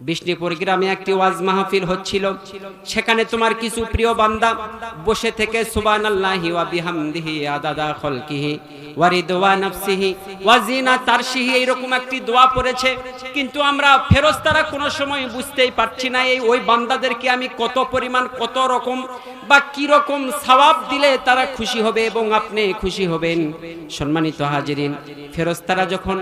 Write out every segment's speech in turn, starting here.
বিষ্ণুপুর গ্রামে একটি ওয়াজ মাহফিল হচ্ছিল। সেখানে তোমার কিছু প্রিয় বান্দা বসে থেকে সুবহানাল্লাহি ওয়া বিহামদিহি আদাদা খলকিহি ওয়া রিদওয়া নাফসিহি ওয়া জিনা তারশিহি, এইরকম একটি দোয়া পড়েছে। কিন্তু আমরা ফেরেশতারা কোনো সময় বুঝতেই পারছি না, এই ওই বান্দাদেরকে আমি কত পরিমাণ কত রকম বা কি রকম সওয়াব দিলে তারা খুশি হবে এবং আপনি খুশি হবেন। সম্মানিত হাজিরিন ফেরেশতারা যখন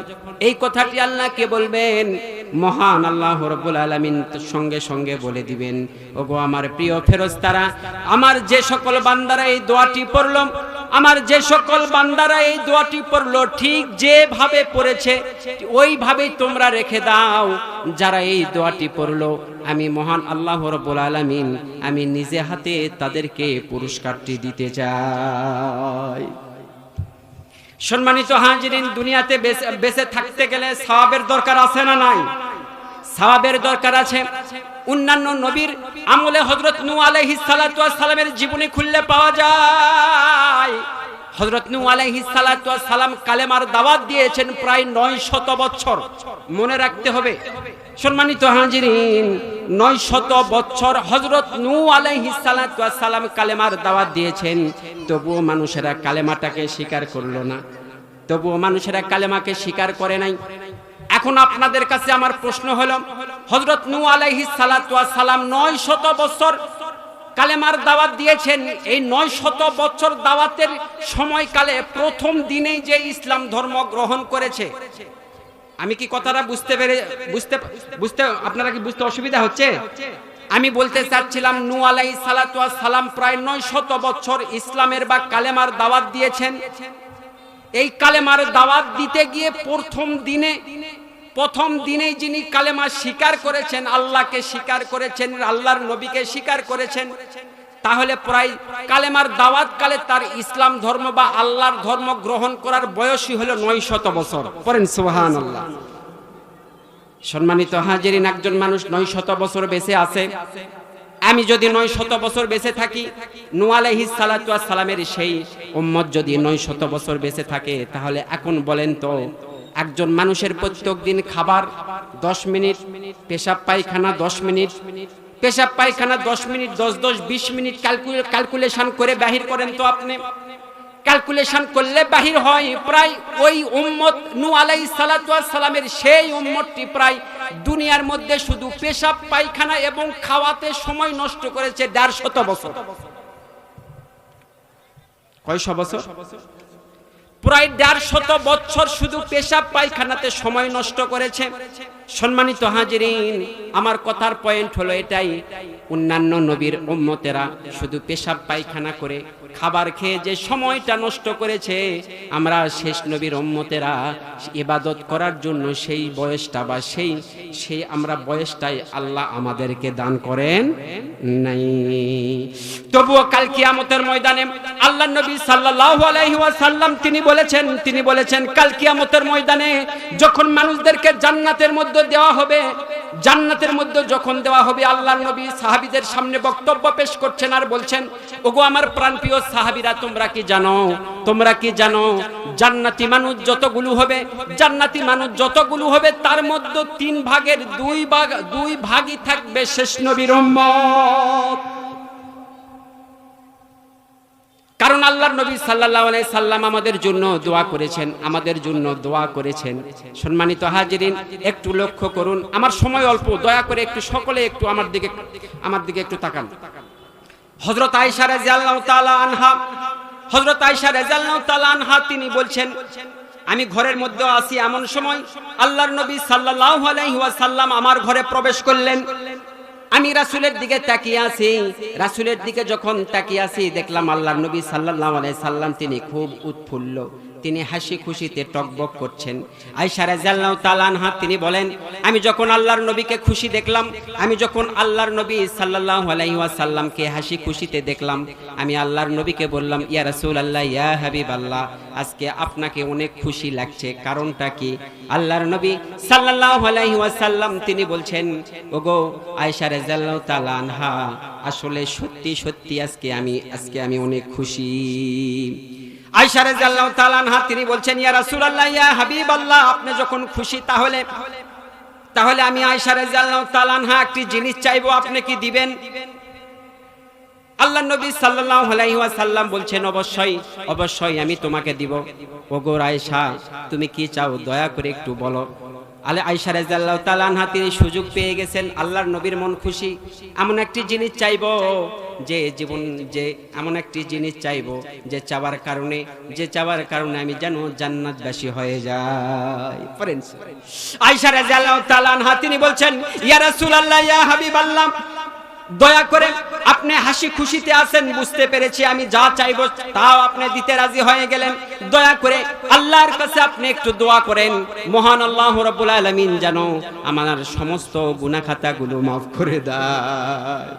এই কথাটি আল্লাহকে বলবেন মহান আল্লাহ রব্বুল আলামিন সঙ্গে সঙ্গে বলে দিবেন, ওগো আমার প্রিয় ফেরেশতারা আমার যে সকল বান্দারা এই দোয়াটি পড়ল, আমার যে সকল বান্দারা এই দোয়াটি পড়ল, ঠিক যেভাবে পড়েছে, ওইভাবেই তোমরা রেখে দাও, যারা এই দোয়াটি পড়ল, আমি মহান আল্লাহ রব্বুল আলামিন, আমি নিজে হাতে তাদেরকে পুরস্কারটি দিতে চাই। সম্মানিত হাজিরিন, দুনিয়াতে বেঁচে- থাকতে গেলে সওয়াবের দরকার আছে না নাই? সওয়াবের দরকার আছে। অন্যান্য নবীর আমলে হজরত নু আলাইহিস সালাতু ওয়াস সালামের জীবনী খুললে পাওয়া যায়। হজরত নু সালাম কালেমার দাওয়াত দিয়েছেন প্রায় নয় শত বছর। মনে রাখতে হবে, সম্মানিত হাজিরিন 900 বছর হজরত নু ওয়াস সালাম কালেমার দাওয়াত দিয়েছেন। তবুও মানুষেরা কালেমাটাকে স্বীকার করল না। তবুও মানুষেরা কালেমাকে স্বীকার করে নাই। এখন আপনাদের কাছে আমার প্রশ্ন হলো আলাইহিস সালাতু ওয়াস সালাম 900 বছর কালেমার দাওয়াত দিয়েছেন। এই 900 বছর দাওয়াতের সময়কালে প্রথম দিনেই যে ইসলাম ধর্ম গ্রহণ করেছে। আমি কি কথাটা বুঝতে পেরে বুঝতে বুঝতে আপনারা কি বুঝতে অসুবিধা হচ্ছে? আমি বলতে চাচ্ছিলাম নু ওয়াস সালাম প্রায় নয় শত বছর ইসলামের বা কালেমার দাওয়াত দিয়েছেন। এই কালেমার দাওয়াত দিতে গিয়ে প্রথম দিনে প্রথম দিনেই যিনি কালেমা স্বীকার করেছেন, আল্লাহকে স্বীকার করেছেন, আল্লাহর নবীকে স্বীকার করেছেন, তাহলে প্রায় কালেমার দাওয়াত কালে তার ইসলাম ধর্ম বা আল্লাহর ধর্ম গ্রহণ করার বয়সই হলো নয় শত বছর। পড়েন সোহান আল্লাহ সম্মানিত হাজিরিন, একজন মানুষ নয় শত বছর বেঁচে আছে। আমি যদি নয় শত বছর বেঁচে থাকি নু আলাইহিস সালামের সেই উম্মত যদি নয় শত বছর বেঁচে থাকে, তাহলে এখন বলেন তো একজন মানুষের প্রত্যেক দিন খাবার দশ মিনিট, পেশাব পায়খানা দশ মিনিট। পেশাব পায়খানা দশ মিনিট, দশ দশ, বিশ মিনিট ক্যালকুলেশন করে বাহির করেন তো আপনি। ক্যালকুলেশন করলে বাহির হয় প্রায় ওই উম্মত নু আলাই সালামের সেই উম্মতটি প্রায় দুনিয়ার মধ্যে শুধু পেশাব, পায়খানা এবং খাওয়াতে সময় নষ্ট করেছে দেড় শত বছর। কয়শো বছর? প্রায় দেড় শত বছর শুধু পেশাব পায়খানাতে সময় নষ্ট করেছে। সম্মানিত হাজিরিন, আমার কথার পয়েন্ট হলো এটাই, অন্যান্য নবীর উম্মতেরা শুধু পেশাব পায়খানা করে খাবার খেয়ে যে সময়টা নষ্ট করেছে, আমরা শেষ নবীর উম্মতেরা ইবাদত করার জন্য সেই বয়সটা বা সেই সেই আমরা বয়সটাই আল্লাহ আমাদেরকে দান করেন নাই। তবুও কাল কিয়ামতের ময়দানে আল্লাহ নবী সাল্লাল্লাহু আলাইহি তিনি বলেছেন, তিনি বলেছেন, কাল কিয়ামতের ময়দানে যখন মানুষদেরকে জান্নাতের মধ্যে দেওয়া হবে, জান্নাতের মধ্যে যখন দেওয়া হবে, আল্লাহর নবী সাহাবীদের সামনে বক্তব্য পেশ করছেন আর বলছেন, ওগো আমার প্রাণপ্রিয় সাহাবীরা, তোমরা কি জানো? তোমরা কি জানো? জান্নাতি মানুষ যতগুলো হবে, জান্নাতি মানুষ যতগুলো হবে, তার মধ্যে তিন ভাগের দুই ভাগ, দুই ভাগই থাকবে শেষ নবীর উম্মত। কারণ আল্লাহর নবী সাল্লাল্লাহু আলাইহি সাল্লাম আমাদের জন্য দোয়া করেছেন, আমাদের জন্য দোয়া করেছেন। সম্মানিত হাজিরিন, একটু লক্ষ্য করুন, আমার সময় অল্প, দয়া করে একটু সকলে একটু আমার দিকে আমার দিকে একটু তাকান। হযরত আয়েশা রাদিয়াল্লাহু তাআলা আনহা, হযরত আয়েশা রাদিয়াল্লাহু তাআলা আনহা, তিনি বলছেন, আমি ঘরের মধ্যে আছি এমন সময় আল্লাহর নবী সাল্লাল্লাহু আলাইহি ওয়াসাল্লাম আমার ঘরে প্রবেশ করলেন। আমি রাসুলের দিকে তাকিয়ে আছি। রাসুলের দিকে যখন তাকিয়ে আছি, দেখলাম আল্লাহ নবী সাল্লাহ সাল্লাম তিনি খুব উৎফুল্ল। তিনি হাসি খুশিতে টকবক করছেন। আয়েশা রাদিয়াল্লাহু তাআলা আনহা তিনি বলেন, আমি যখন আল্লাহর নবীকে খুশি দেখলাম, আমি যখন আল্লাহর নবী সাল্লাল্লাহু আলাইহি ওয়াসাল্লামকে হাসি খুশিতে দেখলাম, আমি আল্লাহর নবীকে বললাম, ইয়া রাসূলুল্লাহ, ইয়া হাবিবাল্লাহ, আজকে আপনাকে অনেক খুশি লাগছে। কারণটা কি? আল্লাহর নবী সাল্লাল্লাহু আলাইহি ওয়াসাল্লাম তিনি বলছেন, ওগো আয়েশা রাদিয়াল্লাহু তাআলা আনহা, আসলে সত্যি সত্যি আজকে আমি আজকে আমি অনেক খুশি। তিনি বলছেন, ইয়া আপনি যখন খুশি তাহলে তাহলে আমি আয়সা রাদিয়াল্লাহু তাআলা আনহা একটি জিনিস চাইব, আপনি কি দিবেন? আল্লাহ নবী সাল্লাল্লাহু আলাইহি বলছেন, অবশ্যই অবশ্যই আমি তোমাকে দিব। ওগো আয়েশা তুমি কি চাও? দয়া করে একটু বলো। আলে আয়েশা রাদিয়াল্লাহু তাআলা আনহা তিনি সুযোগ পেয়ে গেছেন, আল্লাহর নবীর মন খুশি। এমন একটি জিনিস চাইব যে জীবন, যে এমন একটি জিনিস চাইব যে চাওয়ার কারণে, যে চাওয়ার কারণে আমি যেন জান্নাত জান্নাতবাসী হয়ে যাই। ফ্রেন্ডস আয়েশা রাদিয়াল্লাহু তাআলা আনহা তিনি বলছেন, ইয়া রাসূলুল্লাহ, ইয়া হাবিবাল্লাহ, দয়া করে হাসি খুশিতে আছেন, বুঝতে পেরেছি আমি যা চাইব তাও আপনি দিতে রাজি হয়ে গেলেন। দয়া করে আল্লাহর কাছে আপনি একটু দোয়া করেন। মহান আল্লাহ রাব্বুল আলামিন যেন আমার সমস্ত গুনাহ খাতাগুলো মাফ করে দেয়।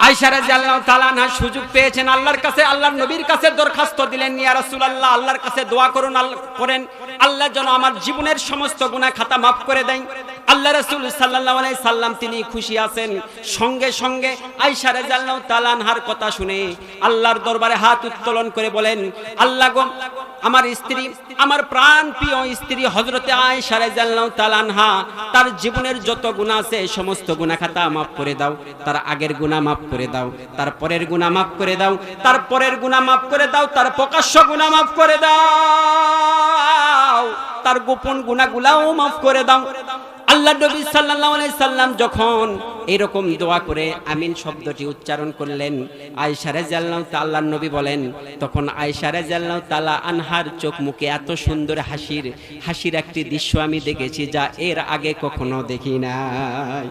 আয়েশা রাদিয়াল্লাহু তাআলা আনহা সুযোগ পেয়েছেন, আল্লাহর কাছে, আল্লাহর নবীর কাছে দরখাস্ত দিলেন, ইয়া রাসূলুল্লাহ, আল্লাহর কাছে দোয়া করুন করেন। আল্লাহ যেন আমার জীবনের সমস্ত গুনাহ খাতা মাফ করে দেন। আল্লাহ রাসূল সাল্লাল্লাহু আলাইহি সাল্লাম তিনি খুশি আছেন। সঙ্গে সঙ্গে আয়েশা রাদিয়াল্লাহু তাআলা আনহার কথা শুনে আল্লাহর দরবারে হাত উত্তোলন করে বলেন, আল্লাহ গো, আমার স্ত্রী, আমার প্রাণ প্রিয় স্ত্রী হজরতে আয়েশা রাদিয়াল্লাহু তাআলা আনহা, তার জীবনের যত গুনাহ আছে, সমস্ত গুনাহ খাতা মাফ করে দাও, তার আগের গুনাহ মাফ করে দাও, তার পরের গুনাহ মাফ করে দাও, তার পরের গুনাহ মাফ করে দাও, তার প্রকাশ্য গুনাহ মাফ করে দাও, তার গোপন গুনাহগুলাও মাফ করে দাও। আল্লাহ নবী সাল্লাল্লাহু আলাইহি সাল্লাম যখন এরকম দোয়া করে আমিন শব্দটি উচ্চারণ করলেন, আয়েশা রাদিয়াল্লাহু তাআলা নবী বলেন, তখন আয়েশা রাদিয়াল্লাহু তাআলা আনহার চোখ মুখে এত সুন্দর হাসির হাসির একটি দৃশ্য আমি দেখেছি যা এর আগে কখনো দেখি নাই।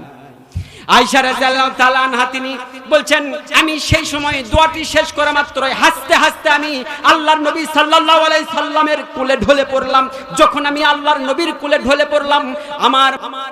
আয়েশা রাদিয়াল্লাহু বলছেন, আমি সেই সময় দোয়াটি শেষ করা মাত্র হাসতে হাসতে আমি আল্লাহর নবী সাল্লাল্লাহু সাল্লামের কুলে ঢলে পড়লাম। যখন আমি আল্লাহর নবীর কুলে ঢলে পড়লাম আমার আমার